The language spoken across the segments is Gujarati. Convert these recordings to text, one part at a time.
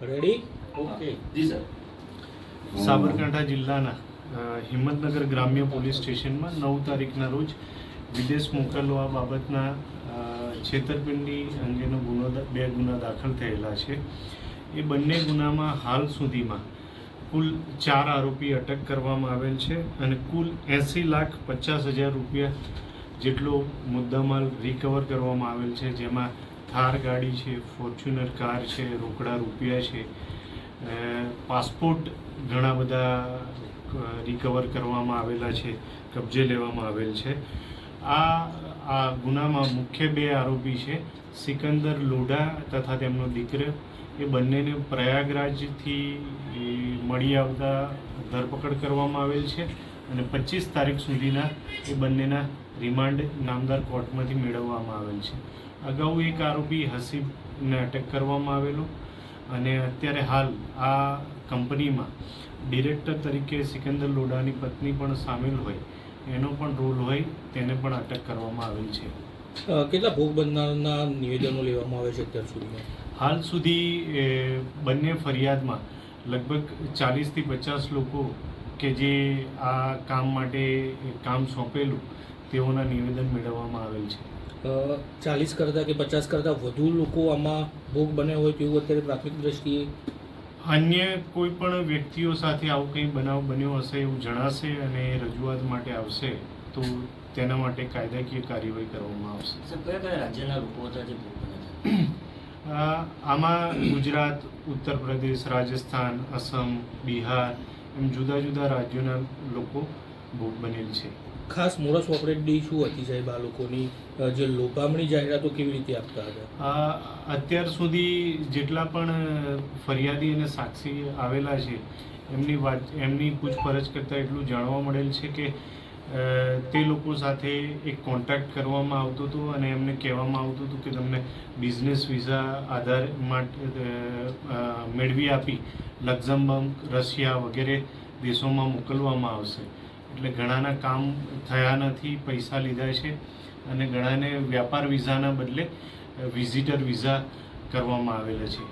રેડી ઓકે જી સર સાબરકાંઠા જિલ્લાના હિંમતનગર ગ્રામ્ય પોલીસ સ્ટેશનમાં નવ તારીખના રોજ વિદેશ મોકલવા બાબતના છેતરપિંડી અંગેનો ગુનો બે ગુના દાખલ થયેલા છે. એ બંને ગુનામાં હાલ સુધીમાં કુલ ચાર આરોપી અટક કરવામાં આવેલ છે અને કુલ એંસી લાખ પચાસ હજાર રૂપિયા જેટલો મુદ્દામાલ રિકવર કરવામાં આવેલ છે જેમાં થાર ગાડી છે, ફોર્ચ્યુનર કાર છે, રોકડા રૂપિયા છે. પાસપોર્ટ ઘણા બધા રિકવર કરવામાં આવેલા છે, કબજે લેવામાં આવેલ છે. આ આ ગુનામાં મુખ્ય બે આરોપી છે, સિકંદર લોઢા તથા તેમનો દીકરો. એ બંનેને પ્રયાગરાજથી મળી આવતા ધરપકડ કરવામાં આવેલ છે અને પચીસ તારીખ સુધીના એ બંનેના રિમાન્ડ નામદાર કોર્ટમાંથી મેળવવામાં આવેલ છે. અગાઉ એક આરોપી હસીબને અટક કરવામાં આવેલો અને અત્યારે હાલ આ કંપનીમાં ડિરેક્ટર તરીકે સિકંદર લોડાની પત્ની પણ સામેલ હોય એનો પણ રોલ હોય તેને પણ અટક કરવામાં આવેલ છે. કેટલા ભોગ બનનારના નિવેદનો લેવામાં આવે છે અત્યાર સુધીમાં? હાલ સુધી બંને ફરિયાદમાં લગભગ ચાલીસથી પચાસ લોકો કે જે આ કામ માટે કામ સોંપેલું તેઓના નિવેદન મેળવવામાં આવેલ છે. ચાલીસ કરતાં કે પચાસ કરતાં વધુ લોકો આમાં ભોગ બન્યા હોય તેવું અત્યારે પ્રાથમિક દ્રષ્ટિએ અન્ય કોઈ પણ વ્યક્તિઓ સાથે આવું કંઈ બનાવ બન્યો હશે એવું જણાશે અને રજૂઆત માટે આવશે તો તેના માટે કાયદાકીય કાર્યવાહી કરવામાં આવશે. કયા કયા રાજ્યના લોકો હતા જે ભોગ આ આમાં ગુજરાત ઉત્તર પ્રદેશ રાજસ્થાન અસમ બિહાર એમ જુદા જુદા રાજ્યોના લોકો ભોગ બનેલ છે. ખાસ મોરસ ઓપરેટડી શું હતી સાહેબ આ લોકોની? જે લોભામણી જાહેરાતો કેવી રીતે આપતા હતા? અત્યાર સુધી જેટલા પણ ફરિયાદી અને સાક્ષી આવેલા છે, એમની વાત, એમની પૂછપરછ કરતાં એટલું જાણવા મળેલ છે કે તે લોકો સાથે એક કોન્ટેક્ટ કરવામાં આવતો હતો અને એમને કહેવામાં આવતું હતું કે તમને બિઝનેસ વિઝા આધાર માટે મેળવી આપી, લક્ઝમબર્ગ, રશિયા વગેરે દેશોમાં મોકલવામાં આવશે. એટલે ઘણાના કામ થયા નથી પૈસા લીધા છે અને ઘણાને વ્યાપાર વિઝાના બદલે વિઝિટર વિઝા કરવામાં આવેલા છે.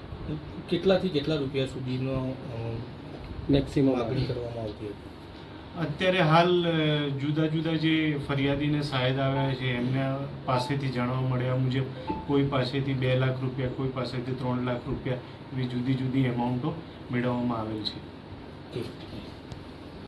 કેટલાથી કેટલા રૂપિયા સુધીનો મેક્સિમમ માગણી કરવામાં આવતી હતી? અત્યારે હાલ જુદા જુદા જે ફરિયાદીને સાહેદ આવ્યા છે એમના પાસેથી જાણવા મળ્યા મુજબ કોઈ પાસેથી બે લાખ રૂપિયા કોઈ પાસેથી ત્રણ લાખ રૂપિયા એવી જુદી જુદી એમાઉન્ટો મેળવવામાં આવેલ છે. ઠીક